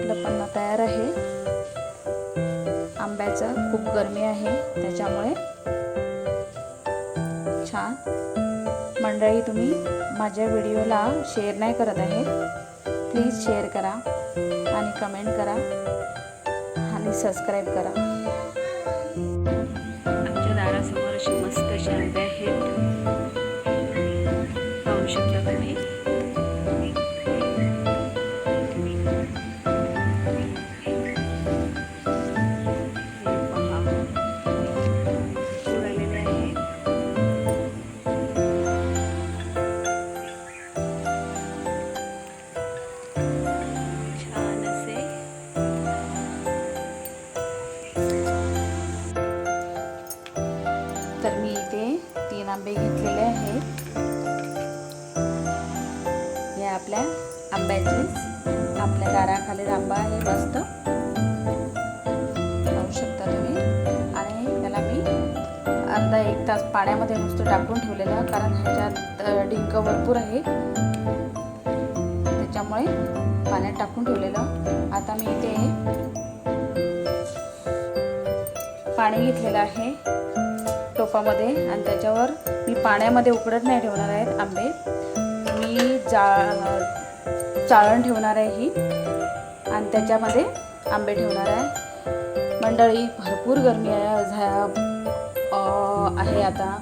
आपलं पन्ना तयार आहे. आंब्याचं खूप गरमी आहे त्याच्यामुळे छान. मंडळी तुम्ही माझ्या व्हिडिओला शेअर नाही करत आहे प्लीज शेअर करा आणि कमेंट करा आणि सबस्क्राईब करा. आमच्या दारासमोर अशी मस्त अशी आंबे आंब्याचे. आपल्या दाराखाली आंबा आहे मस्त. खाऊ शकता तुम्ही. आणि त्याला मी अर्धा एक तास पाण्यामध्ये नुसतं टाकून ठेवलेलं कारण ह्याच्यात डिंक भरपूर आहे. त्याच्यामुळे पाण्यात टाकून ठेवलेलं. आता मी इथे पाणी घेतलेलं आहे टोपामध्ये. आणि त्याच्यावर मी पाण्यामध्ये उकडत नाही ठेवणार आहेत आंबे. मी जा चाळण ठेवणार आहे ही. आणि त्याच्यामध्ये आंबे ठेवणार आहे. मंडळी भरपूर गरमी आहे झा आहे आता.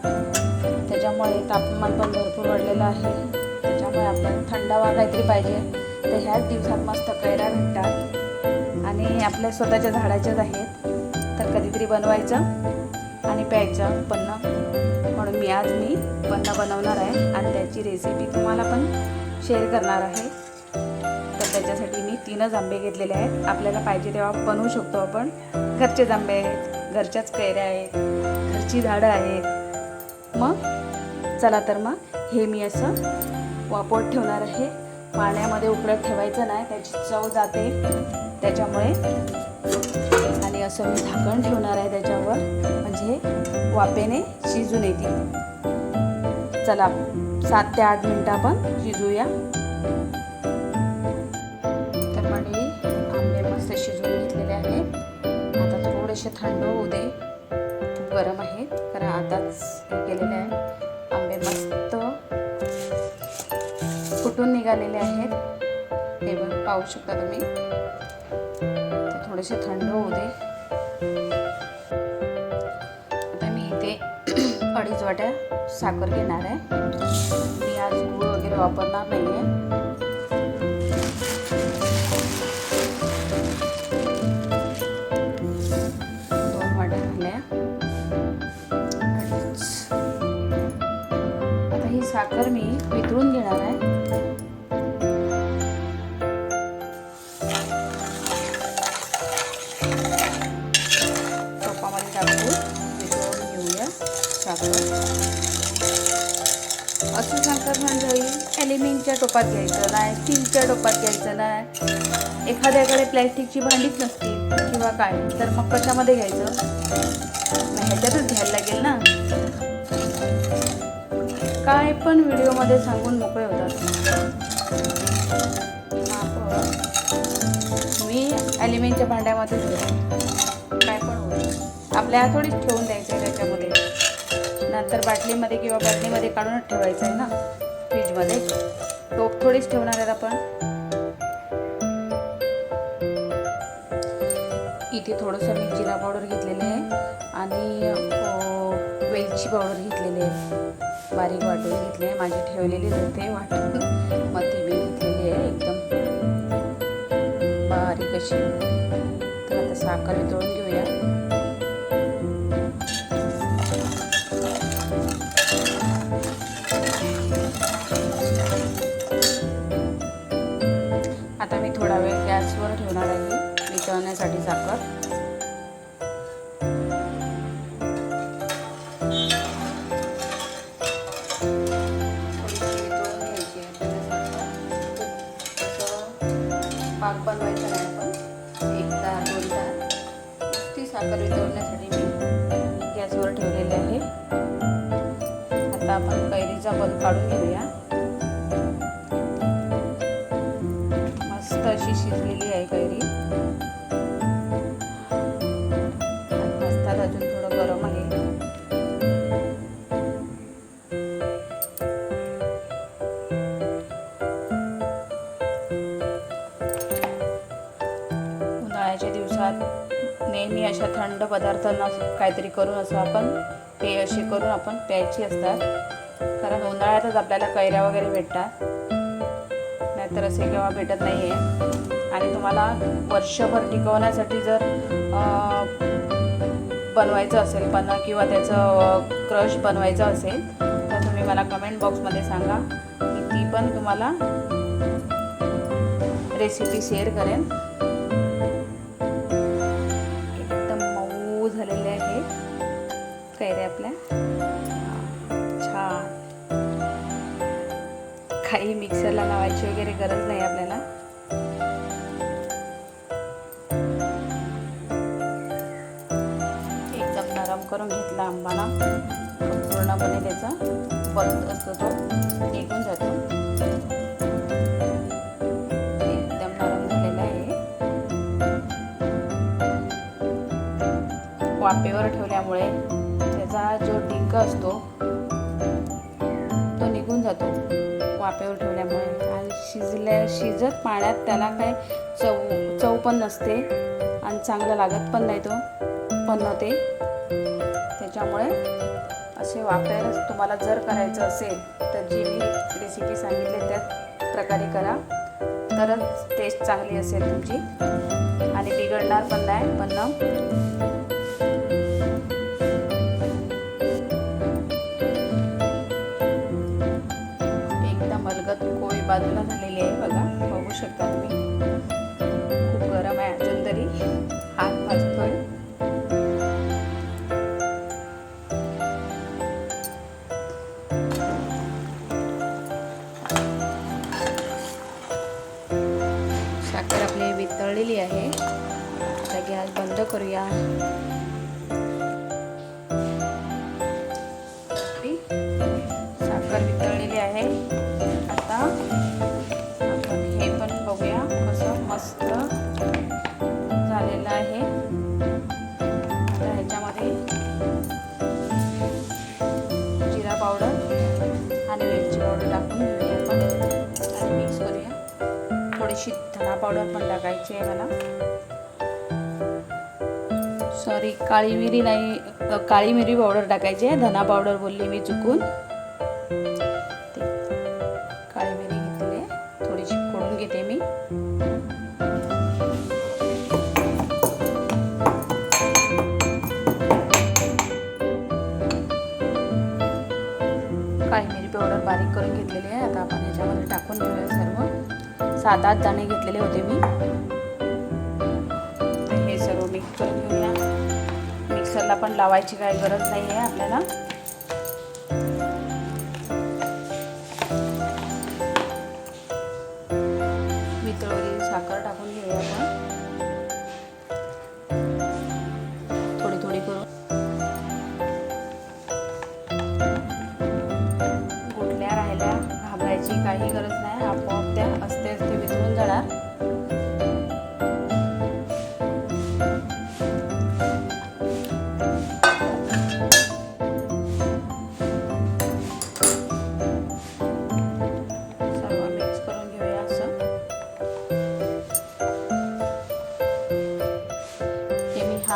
त्याच्यामुळे तापमान पण भरपूर वाढलेलं आहे. त्याच्यामुळे आपण थंडावा काहीतरी पाहिजे. तर ह्याच दिवसात मस्त कैऱ्या भेटतात. आणि आपल्या स्वतःच्या झाडाच्याच आहेत. तर कधीतरी बनवायचं आणि प्यायचं पन्न म्हणून मी आज मी पन्न बनवणार आहे. आणि त्याची रेसिपी तुम्हाला पण शेअर करणार आहे. त्याच्यासाठी मी तीनच आंबे घेतलेले आहेत. आपल्याला पाहिजे तेव्हा बनवू शकतो आपण. घरचेच आंबे आहेत. घरच्याच कैऱ्या आहेत. घरची झाडं आहेत. मग चला तर मग हे मी असं वापरत ठेवणार आहे. पाण्यामध्ये उकडत ठेवायचं नाही. त्याची चव जाते त्याच्यामुळे. आणि असं मी झाकण ठेवणार आहे त्याच्यावर. म्हणजे वाफेने शिजून येतील. चला सात ते आठ मिनटं आपण शिजूया. थोडेसे थंड होऊ दे. खूप गरम आहेत कारण आताच हे केलेले आहे. आंबे मस्त फुटून निघालेले आहेत. हे बघ पाहू शकता तुम्ही. थोडेसे थंड होऊ दे. आता मी इथे अडीच वाट्या साखर घेणार आहे. मी आज गूळ वगैरे वापरणार नाही आहे साखर मी वितळून घेणार आहे. टोपामध्ये टाकून वितळून घेऊया. साखर असं साखर मंडळी ॲल्युमिनियमच्या टोपात घ्यायचं नाही स्टीलच्या टोपात घ्यायचं नाही. एखाद्याकडे प्लॅस्टिकची भांडीच नसतील किंवा काय तर मग कशामध्ये घ्यायचं? मग ह्याच्यातच घ्यायला लागेल ना? काय पण व्हिडिओमध्ये सांगून मोकळे होतात. मी ॲल्युमिनियमच्या भांड्यामध्येच घेते काय पण होईल आपल्या थोडीच ठेवून द्यायचं आहे त्याच्यामध्ये. नंतर बाटलीमध्ये किंवा बाटलीमध्ये काढूनच ठेवायचं आहे ना फ्रीजमध्ये. टोप थोडीच ठेवणार आहेत आपण. इथे थोडंसं मी जिरा पावडर घेतलेली आहे आणि वेलची पावडर घेतलेली आहे. बारीक वाटून घेतले. माझी ठेवलेली होते वाटून मग ती मी घेतलेली आहे एकदम बारीक अशी. तर आता साखर वितळून घेऊया. आता मी थोडा वेळ गॅसवर ठेवणार आहे. वितळण्यासाठी साखर. आपण कैरीचा बल काढून घेऊया. मस्त अशी शिजलेली आहे कैरी. अजून थोडं गरम आहे. दिवसात नेहमी अशा थंड पदार्थ काहीतरी करून असं आपण ते अशी करून आपण प्यायची असतात. कारण उन्हाळ्यातच आपल्याला कैऱ्या वगैरे भेटतात. नाहीतर असे केव्हा भेटत नाही आहे आणि तुम्हाला वर्षभर टिकवण्यासाठी जर बनवायचं असेल पण किंवा त्याचं क्रश बनवायचं असेल तर तुम्ही मला कमेंट बॉक्समध्ये सांगा. मी ती पण तुम्हाला रेसिपी शेअर करेन. पायऱ्या आपल्या. छान. काही मिक्सरला लावायची वगैरे गरज नाही आपल्याला. एकदम नरम करून घेतला आंबाला. पूर्णपणे त्याचा परत असतो तो. निघून जातो. एकदम नरम आहे. वाफेवर ठेवल्यामुळे डिंक असतो तो निघून जातो वाफेवर ठेवल्यामुळे. आणि शिजल्या शिजत पाण्यात त्याला काय चव चव पण नसते आणि चांगलं लागत पण नाही तो बनवते त्याच्यामुळे असे वाफेवर तुम्हाला जर करायचं असेल तर जी मी रेसिपी सांगितली त्याच प्रकारे करा. तरच टेस्ट चांगली असेल तुमची. आणि बिघडणार पण नाही पण बाजूला झालेली आहे बघा बघू शकता तुम्ही. धना पावडर पण टाकायची आहे मला. सॉरी काळी मिरी नाही काळी मिरी पावडर टाकायची आहे. धना पावडर बोलली मी चुकून. काळी मिरी घेतली आहे. थोडीशी फोडून घेते मी. काळी मिरी पावडर बारीक करून घेतलेली आहे. आता आपण याच्यामध्ये टाकून घेऊया सर्व. सात आठ दाणे घेतलेले होते मी. हे सर्व मिक्स करून घेऊया मिक्सरला पण लावायची काही गरज नाही आहे आपल्याला. वितळवलेली साखर टाकून घेऊया आपण.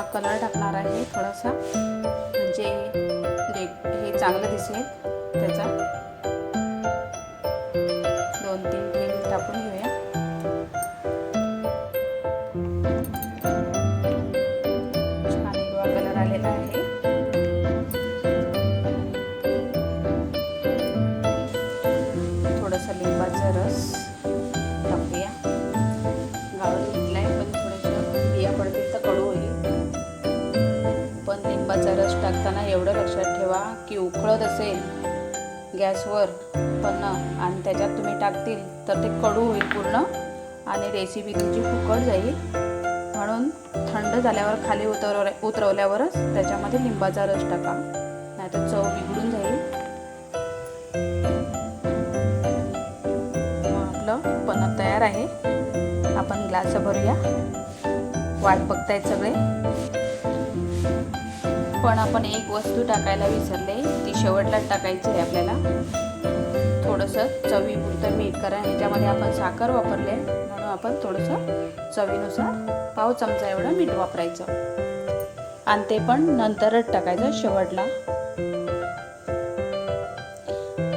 हे कलर टाकणार आहे थोडासा. म्हणजे हे चांगलं दिसेल त्याचा. दोन तीन थेंब टाकून की उकळत असेल गॅसवर पण आणि त्याच्यात तुम्ही टाकतील तर ते कडू होईल पूर्ण आणि रेसिपी तुमची फुकट जाईल. म्हणून थंड झाल्यावर खाली उतरव उतरवल्यावरच त्याच्यामध्ये लिंबाचा रस टाका. नाहीतर चव बिघडून जाईल. आपलं पन्ह तयार आहे. आपण ग्लास भरूया. वाट बघतायत सगळे. पण आपण एक वस्तू टाकायला विसरले. ती शेवटलाच टाकायची आहे आपल्याला. थोडंसं चवीपुरतं मीठ कारण ह्याच्यामध्ये आपण साखर वापरले. म्हणून आपण थोडंसं चवीनुसार पाव चमचा एवढं मीठ वापरायचं. आणि ते पण नंतरच टाकायचं शेवटला.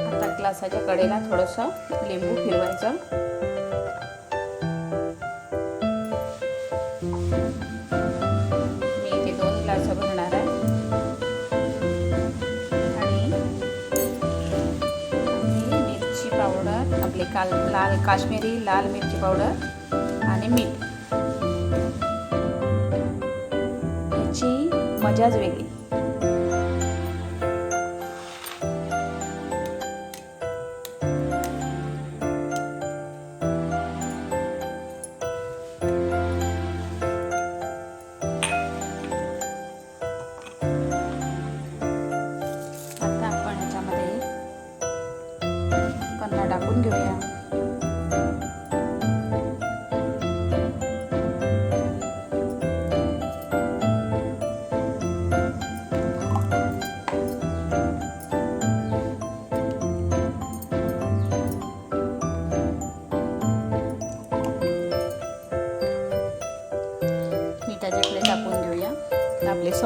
आता ग्लासाच्या कडेला थोडंसं लिंबू फिरवायचं. आपले काल लाल काश्मीरी लाल मिरची पावडर आणि मीठ. याची मजाच वेगळी.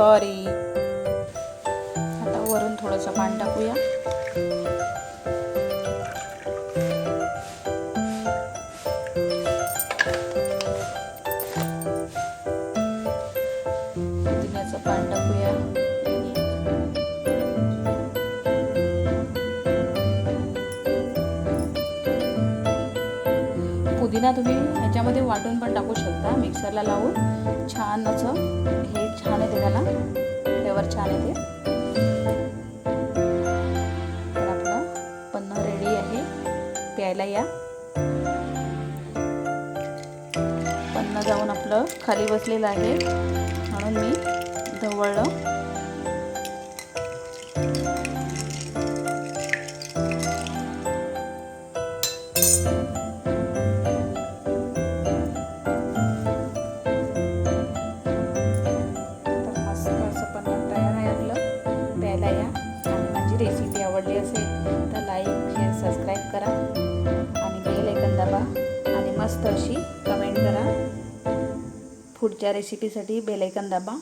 सॉरी आता वरून थोडंसं पाणी टाकूया. पुदिना तुम्ही ह्याच्यामध्ये वाटून पण टाकू शकता. मिक्सरला लावून छान असं हे छान येते त्याला फ्लेवर छान येते तर आपलं पन्न रेडी आहे. प्यायला या. पन्न जाऊन आपलं खाली बसलेलं आहे. म्हणून मी ढवळलं. माझी रेसिपी आवडली असेल तर लाईक शेअर सबस्क्राईब करा. आणि बेल ऐकन दाबा. आणि मस्त अशी कमेंट करा. पुढच्या रेसिपीसाठी बेल ऐकन दाबा.